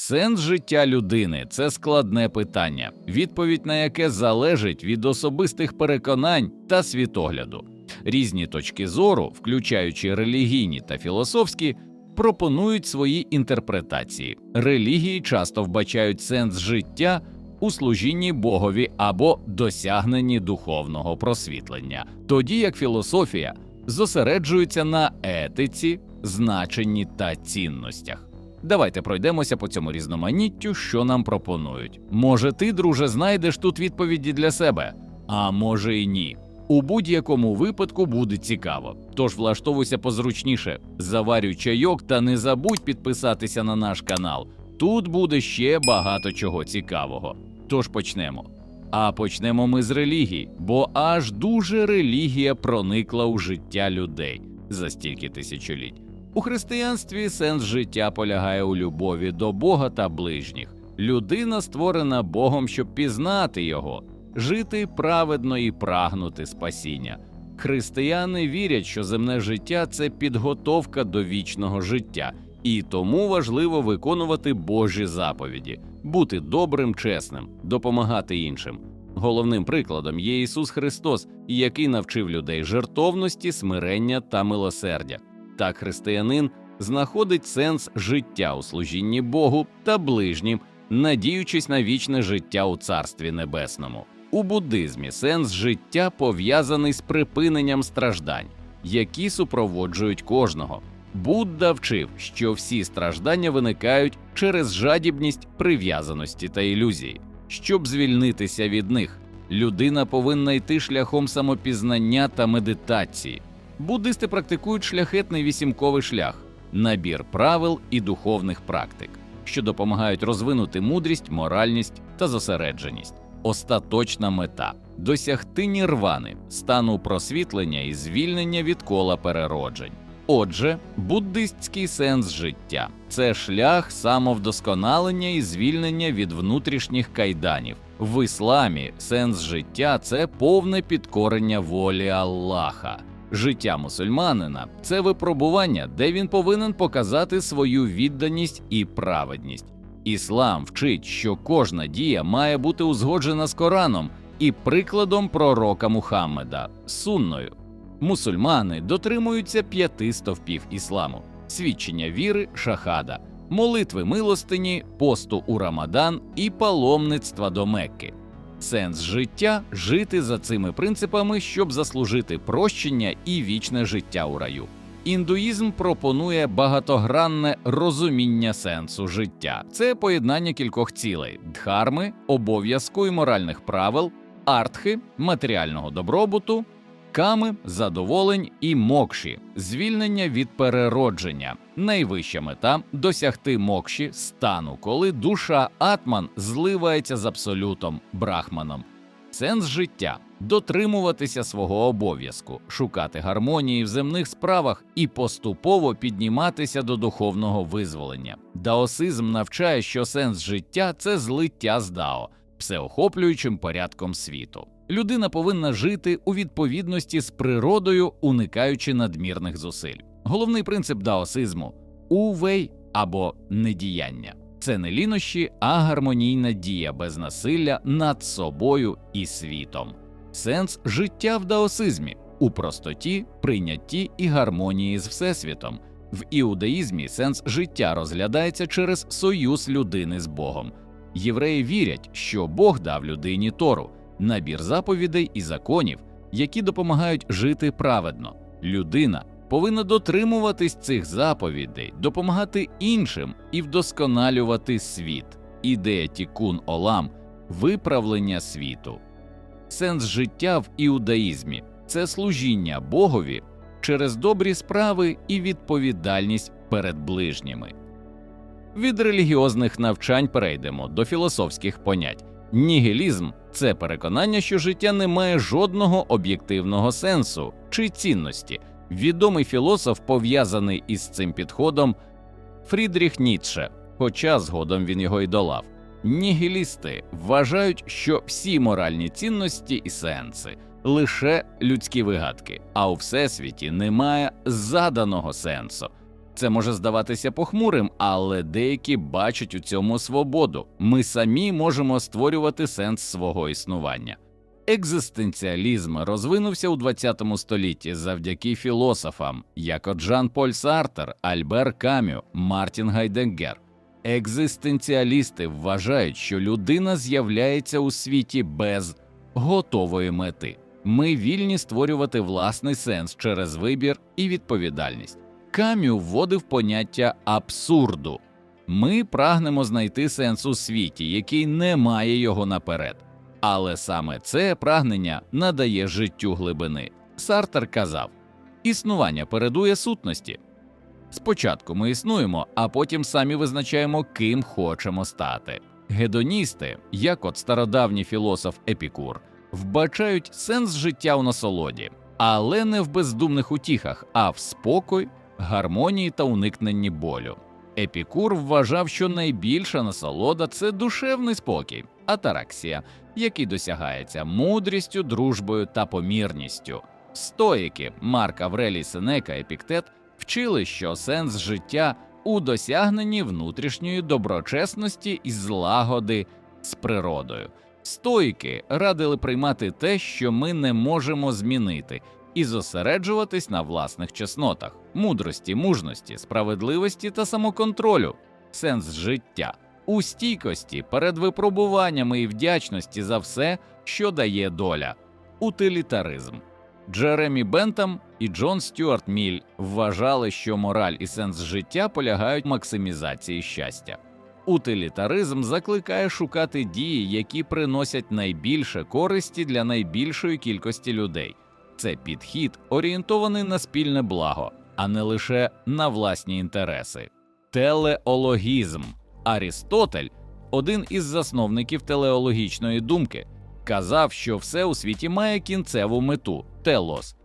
Сенс життя людини це складне питання, відповідь на яке залежить від особистих переконань та світогляду. Різні точки зору, включаючи релігійні та філософські, пропонують свої інтерпретації. Релігії часто вбачають сенс життя у служінні Богові або досягненні духовного просвітлення, тоді як філософія зосереджується на етиці, значенні та цінностях. Давайте пройдемося по цьому різноманіттю, що нам пропонують. Може, ти, друже, знайдеш тут відповіді для себе, а може і ні. У будь-якому випадку буде цікаво. Тож влаштовуйся позручніше, заварюй чайок та не забудь підписатися на наш канал. Тут буде ще багато чого цікавого. Тож почнемо. А почнемо ми з релігії, бо аж дуже релігія проникла у життя людей за стільки тисячоліть. У християнстві сенс життя полягає у любові до Бога та ближніх. Людина створена Богом, щоб пізнати його, жити праведно і прагнути спасіння. Християни вірять, що земне життя це підготовка до вічного життя, і тому важливо виконувати Божі заповіді, бути добрим, чесним, допомагати іншим. Головним прикладом є Ісус Христос, який навчив людей жертовності, смирення та милосердя. Так християнин знаходить сенс життя у служінні Богу та ближнім, надіючись на вічне життя у Царстві Небесному. У буддизмі сенс життя пов'язаний з припиненням страждань, які супроводжують кожного. Будда вчив, що всі страждання виникають через жадібність, прив'язаності та ілюзії. Щоб звільнитися від них, людина повинна йти шляхом самопізнання та медитації. Буддисти практикують шляхетний вісімковий шлях, набір правил і духовних практик, що допомагають розвинути мудрість, моральність та зосередженість. Остаточна мета досягти нірвани, стану просвітлення і звільнення від кола перероджень. Отже, буддистський сенс життя це шлях самовдосконалення і звільнення від внутрішніх кайданів. В ісламі сенс життя це повне підкорення волі Аллаха. Життя мусульманина це випробування, де він повинен показати свою відданість і праведність. Іслам вчить, що кожна дія має бути узгоджена з Кораном і прикладом пророка Мухаммеда сунною. Мусульмани дотримуються п'яти стовпів ісламу: свідчення віри, шахада, молитви милостині, посту у Рамадан і паломництва до Мекки. Сенс життя жити за цими принципами, щоб заслужити прощення і вічне життя у раю. Індуїзм пропонує багатогранне розуміння сенсу життя. Це поєднання кількох цілей: дхарми, обов'язку і моральних правил, артхи, матеріального добробуту, ками, задоволень і мокші, звільнення від переродження. Найвища мета досягти мокші стану, коли душа атман зливається з абсолютом брахманом. Сенс життя дотримуватися свого обов'язку, шукати гармонії в земних справах і поступово підніматися до духовного визволення. Даосизм навчає, що сенс життя це злиття з дао, всеохоплюючим порядком світу. Людина повинна жити у відповідності з природою, уникаючи надмірних зусиль. Головний принцип даосизму увей або недіяння. Це не лінощі, а гармонійна дія без насилля над собою і світом. Сенс життя в даосизмі у простоті, прийнятті і гармонії з всесвітом. В іудаїзмі сенс життя розглядається через союз людини з Богом. Євреї вірять, що Бог дав людині Тору, набір заповідей і законів, які допомагають жити праведно. Людина повинна дотримуватись цих заповідей, допомагати іншим і вдосконалювати світ. Ідея Тікун Олам виправлення світу. Сенс життя в іудаїзмі це служіння Богові через добрі справи і відповідальність перед ближніми. Від релігіозних навчань перейдемо до філософських понять. Нігілізм це переконання, що життя не має жодного об'єктивного сенсу чи цінності. Відомий філософ, пов'язаний із цим підходом, Фрідріх Ніцше, хоча згодом він його й долав. Нігілісти вважають, що всі моральні цінності і сенси лише людські вигадки, а у всесвіті немає заданого сенсу. Це може здаватися похмурим, але деякі бачать у цьому свободу. Ми самі можемо створювати сенс свого існування. Екзистенціалізм розвинувся у ХХ столітті завдяки філософам, як от Жан Поль Сартер, Альбер Камю, Мартін Гайдеггер. Екзистенціалісти вважають, що людина з'являється у світі без готової мети. Ми вільні створювати власний сенс через вибір і відповідальність. Камю вводив поняття абсурду. Ми прагнемо знайти сенс у світі, який не має його наперед. Але саме це прагнення надає життю глибини. Сартер казав: існування передує сутності. Спочатку ми існуємо, а потім самі визначаємо, ким хочемо стати. Гедоністи, як от стародавній філософ Епікур, вбачають сенс життя у насолоді, але не в бездумних утіхах, а в спокой, гармонії та уникненні болю. Епікур вважав, що найбільша насолода це душевний спокій, атараксія, який досягається мудрістю, дружбою та помірністю. Стоїки Марк Аврелій Сенека Епіктет вчили, що сенс життя у досягненні внутрішньої доброчесності і злагоди з природою. Стоїки радили приймати те, що ми не можемо змінити, і зосереджуватись на власних чеснотах, мудрості, мужності, справедливості та самоконтролю, сенс життя, у стійкості перед випробуваннями і вдячності за все, що дає доля, утилітаризм. Джеремі Бентам і Джон Стюарт Міль вважали, що мораль і сенс життя полягають в максимізації щастя. Утилітаризм закликає шукати дії, які приносять найбільше користі для найбільшої кількості людей. Це підхід орієнтований на спільне благо, а не лише на власні інтереси. Телеологізм Арістотель, один із засновників телеологічної думки, казав, що все у світі має кінцеву мету телос.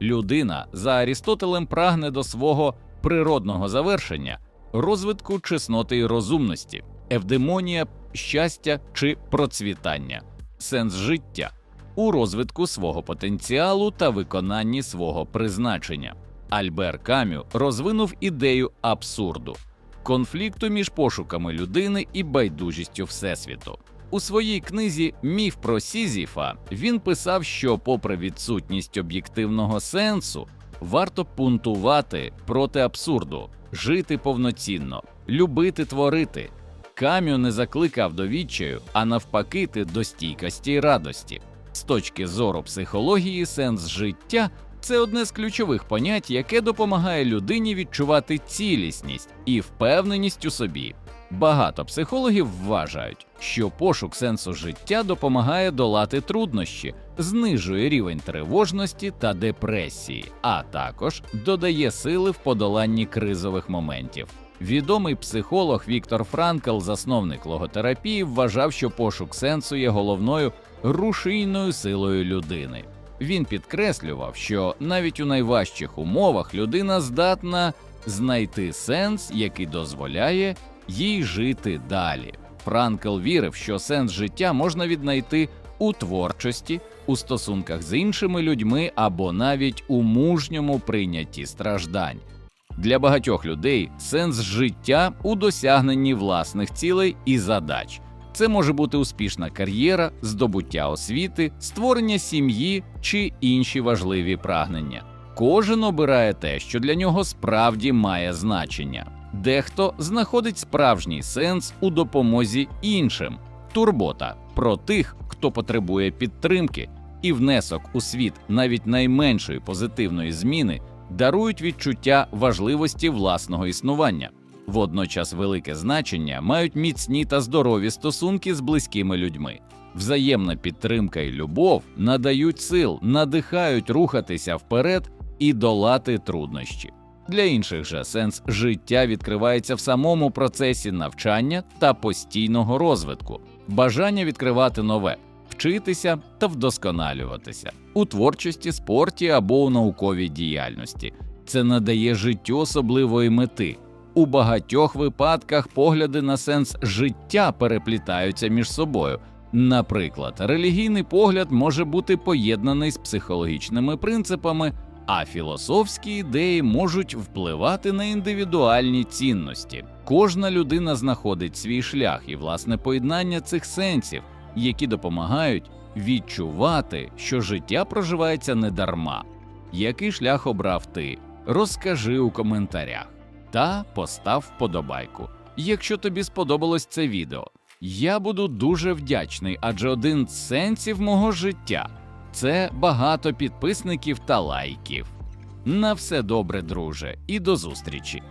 Людина за Арістотелем прагне до свого природного завершення, розвитку чесноти і розумності, евдемонія, щастя чи процвітання, сенс життя у розвитку свого потенціалу та виконанні свого призначення. Альбер Камю розвинув ідею абсурду, конфлікту між пошуками людини і байдужістю Всесвіту. У своїй книзі Міф про Сізіфа він писав, що, попри відсутність об'єктивного сенсу, варто пунктувати проти абсурду, жити повноцінно, любити творити. Кам'ю не закликав до відчаю, а навпаки, до стійкості й радості. З точки зору психології, сенс життя це одне з ключових понять, яке допомагає людині відчувати цілісність і впевненість у собі. Багато психологів вважають, що пошук сенсу життя допомагає долати труднощі, знижує рівень тривожності та депресії, а також додає сили в подоланні кризових моментів. Відомий психолог Віктор Франкл, засновник логотерапії, вважав, що пошук сенсу є головною рушійною силою людини. Він підкреслював, що навіть у найважчих умовах людина здатна знайти сенс, який дозволяє їй жити далі. Франкл вірив, що сенс життя можна віднайти у творчості, у стосунках з іншими людьми або навіть у мужньому прийнятті страждань. Для багатьох людей сенс життя у досягненні власних цілей і задач. Це може бути успішна кар'єра, здобуття освіти, створення сім'ї чи інші важливі прагнення. Кожен обирає те, що для нього справді має значення. Дехто знаходить справжній сенс у допомозі іншим, турбота про тих, хто потребує підтримки, і внесок у світ навіть найменшої позитивної зміни дарують відчуття важливості власного існування. Водночас велике значення мають міцні та здорові стосунки з близькими людьми. Взаємна підтримка і любов надають сил, надихають рухатися вперед і долати труднощі. Для інших же сенс життя відкривається в самому процесі навчання та постійного розвитку, бажання відкривати нове, вчитися та вдосконалюватися у творчості, спорті або у науковій діяльності. Це надає життю особливої мети. У багатьох випадках погляди на сенс життя переплітаються між собою. Наприклад, релігійний погляд може бути поєднаний з психологічними принципами, А філософські ідеї можуть впливати на індивідуальні цінності. Кожна людина знаходить свій шлях і власне поєднання цих сенсів, які допомагають відчувати, що життя проживається не дарма. Який шлях обрав ти? Розкажи у коментарях та постав вподобайку. Якщо тобі сподобалось це відео, я буду дуже вдячний, адже один з сенсів мого життя це багато підписників та лайків. На все добре, друже, і до зустрічі!